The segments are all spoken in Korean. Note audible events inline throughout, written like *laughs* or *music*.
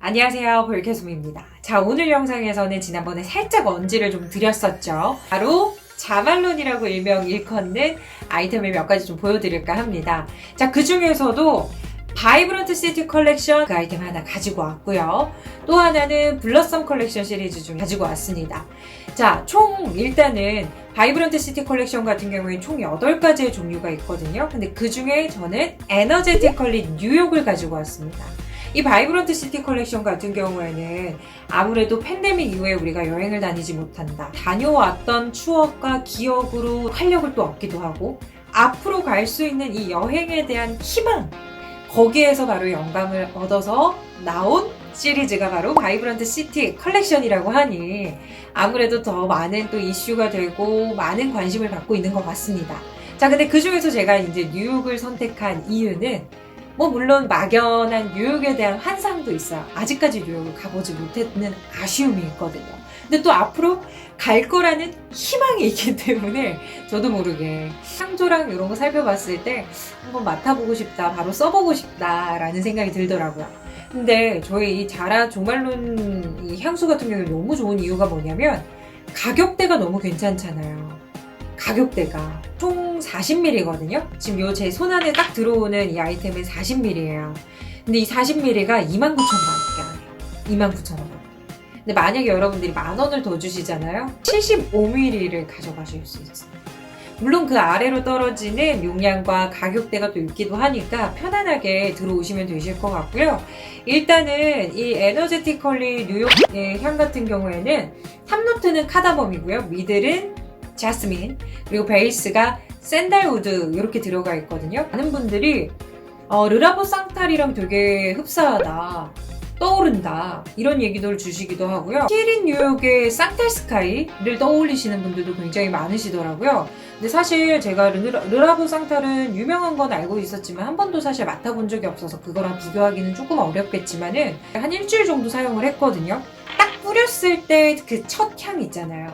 안녕하세요. 볼케수미입니다. 자, 오늘 영상에서는 지난번에 살짝 언지를 좀 드렸었죠. 바로 자말론이라고 일명 일컫는 아이템을 몇 가지 좀 보여드릴까 합니다. 자, 그 중에서도 바이브런트 시티 컬렉션 그 아이템 하나 가지고 왔고요. 또 하나는 블러썸 컬렉션 시리즈 중 가지고 왔습니다. 자 총 일단은 바이브런트 시티 컬렉션 같은 경우에 총 8가지의 종류가 있거든요. 근데 그 중에 저는 에너제티컬리 뉴욕을 가지고 왔습니다. 이 바이브런트 시티 컬렉션 같은 경우에는 아무래도 팬데믹 이후에 우리가 여행을 다니지 못한다. 다녀왔던 추억과 기억으로 활력을 또 얻기도 하고 앞으로 갈 수 있는 이 여행에 대한 희망 거기에서 바로 영감을 얻어서 나온 시리즈가 바로 바이브런트 시티 컬렉션이라고 하니 아무래도 더 많은 또 이슈가 되고 많은 관심을 받고 있는 것 같습니다. 자, 근데 그 중에서 제가 이제 뉴욕을 선택한 이유는 뭐 물론 막연한 뉴욕에 대한 환상도 있어요. 아직까지 뉴욕을 가보지 못했는 아쉬움이 있거든요. 근데 또 앞으로 갈 거라는 희망이 있기 *laughs* 때문에 저도 모르게 향조랑 이런 거 살펴봤을 때 한번 맡아보고 싶다, 바로 써보고 싶다라는 생각이 들더라고요. 근데 저희 이 자라 조말론 이 향수 같은 경우에 너무 좋은 이유가 뭐냐면 가격대가 너무 괜찮잖아요. 가격대가 총 40ml거든요. 지금 요 제 손 안에 딱 들어오는 이 아이템은 40ml예요. 근데 이 40ml가 29,000원밖에 안 해요. 29,000원. 근데 만약에 여러분들이 만 원을 더 주시잖아요. 75ml를 가져가실 수 있어요. 물론 그 아래로 떨어지는 용량과 가격대가 또 있기도 하니까 편안하게 들어오시면 되실 것 같고요. 일단은 이 에너제티컬리 뉴욕의 향 같은 경우에는 탑노트는 카다멈이고요. 미들은 자스민 그리고 베이스가 샌달우드 이렇게 들어가 있거든요. 많은 분들이 어, 르라보 쌍탈이랑 되게 흡사하다. 떠오른다. 이런 얘기들 주시기도 하고요. 키린 뉴욕의 쌍탈 스카이를 떠올리시는 분들도 굉장히 많으시더라고요. 근데 사실 제가 르라, 르라보 쌍탈은 유명한 건 알고 있었지만 한 번도 사실 맡아본 적이 없어서 그거랑 비교하기는 조금 어렵겠지만은 한 일주일 정도 사용을 했거든요. 딱 뿌렸을 때 그 첫 향 있잖아요.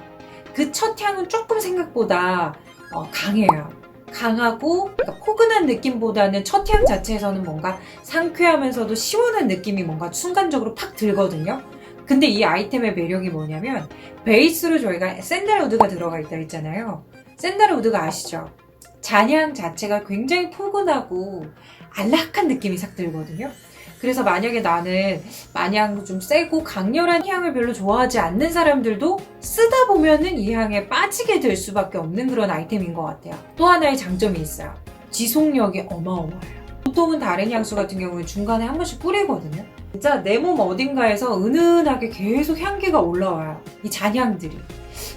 그 첫 향은 조금 생각보다 어, 강해요. 강하고 그러니까 포근한 느낌보다는 첫 향 자체에서는 뭔가 상쾌하면서도 시원한 느낌이 뭔가 순간적으로 팍 들거든요. 근데 이 아이템의 매력이 뭐냐면 베이스로 저희가 샌달우드가 들어가 있다 했잖아요. 샌달우드가 아시죠? 잔향 자체가 굉장히 포근하고 안락한 느낌이 싹 들거든요. 그래서 만약에 나는 마냥 좀 세고 강렬한 향을 별로 좋아하지 않는 사람들도 쓰다 보면은 이 향에 빠지게 될 수밖에 없는 그런 아이템인 것 같아요. 또 하나의 장점이 있어요. 지속력이 어마어마해요. 보통은 다른 향수 같은 경우는 중간에 한 번씩 뿌리거든요. 진짜 내 몸 어딘가에서 은은하게 계속 향기가 올라와요. 이 잔향들이.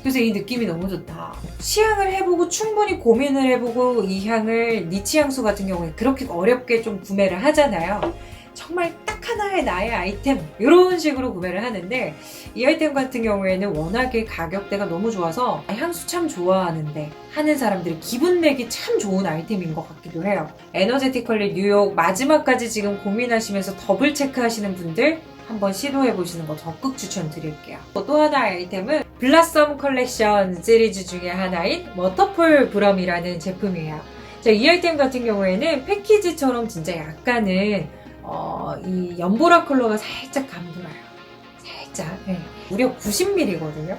그래서 이 느낌이 너무 좋다. 시향을 해보고 충분히 고민을 해보고 이 향을 니치 향수 같은 경우에 그렇게 어렵게 좀 구매를 하잖아요. 정말 딱 하나의 나의 아이템 이런 식으로 구매를 하는데 이 아이템 같은 경우에는 워낙에 가격대가 너무 좋아서 향수 참 좋아하는데 하는 사람들이 기분 내기 참 좋은 아이템인 것 같기도 해요. 에너제티컬리 뉴욕 마지막까지 지금 고민하시면서 더블 체크하시는 분들 한번 시도해 보시는 거 적극 추천드릴게요. 또 하나의 아이템은 블라썸 컬렉션 시리즈 중에 하나인 워터풀 브럼이라는 제품이에요. 자, 이 아이템 같은 경우에는 패키지처럼 진짜 약간은 어, 이 연보라 컬러가 살짝 감돌아요. 살짝. 네. 무려 90ml거든요.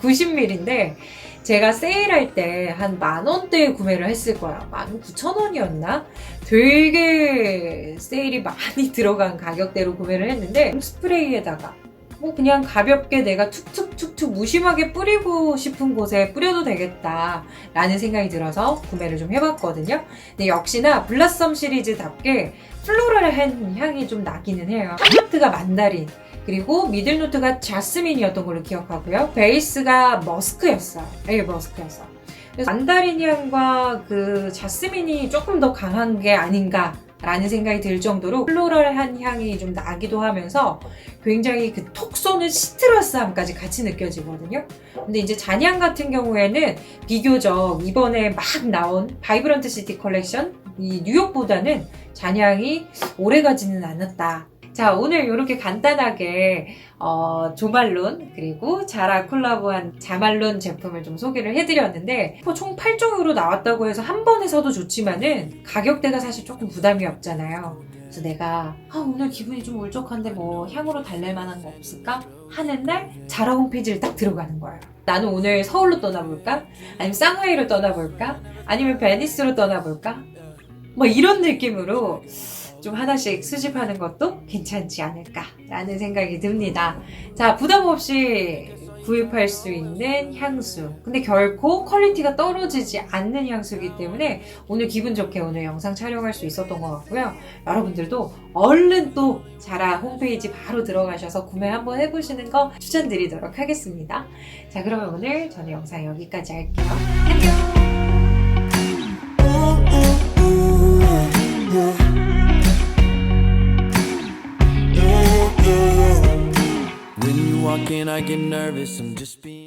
90ml인데 *laughs* 제가 세일할 때 한 만원대에 구매를 했을 거야. 19,000원이었나? 되게 세일이 많이 *laughs* 들어간 가격대로 구매를 했는데 스프레이에다가 뭐 그냥 가볍게 내가 툭툭툭툭 무심하게 뿌리고 싶은 곳에 뿌려도 되겠다 라는 생각이 들어서 구매를 좀 해봤거든요. 근데 역시나 블라썸 시리즈답게 플로럴한 향이 좀 나기는 해요. 탑노트가 만다린 그리고 미들 노트가 자스민이었던 걸로 기억하고요. 베이스가 머스크였어요. 네, 머스크였어. 그래서 만다린 향과 그 자스민이 조금 더 강한 게 아닌가 라는 생각이 들 정도로 플로럴한 향이 좀 나기도 하면서 굉장히 그 톡 쏘는 시트러스함까지 같이 느껴지거든요. 근데 이제 잔향 같은 경우에는 비교적 이번에 막 나온 바이브런트 시티 컬렉션 이 뉴욕보다는 잔향이 오래 가지는 않았다. 자, 오늘 이렇게 간단하게 어, 조말론 그리고 자라 콜라보한 자말론 제품을 좀 소개를 해드렸는데 뭐총 8종으로 나왔다고 해서 한 번에 사도 좋지만은 가격대가 사실 조금 부담이 없잖아요. 그래서 내가 아, 오늘 기분이 좀 울적한데 뭐 향으로 달랠 만한 거 없을까? 하는 날 자라 홈페이지를 딱 들어가는 거예요. 나는 오늘 서울로 떠나볼까? 아니면 상하이로 떠나볼까? 아니면 베니스로 떠나볼까? 뭐 이런 느낌으로 좀 하나씩 수집하는 것도 괜찮지 않을까라는 생각이 듭니다. 자, 부담 없이 구입할 수 있는 향수. 근데 결코 퀄리티가 떨어지지 않는 향수이기 때문에 오늘 기분 좋게 오늘 영상 촬영할 수 있었던 것 같고요. 여러분들도 얼른 또 자라 홈페이지 바로 들어가셔서 구매 한번 해보시는 거 추천드리도록 하겠습니다. 자, 그러면 오늘 저는 영상 여기까지 할게요. I get nervous. I'm just being.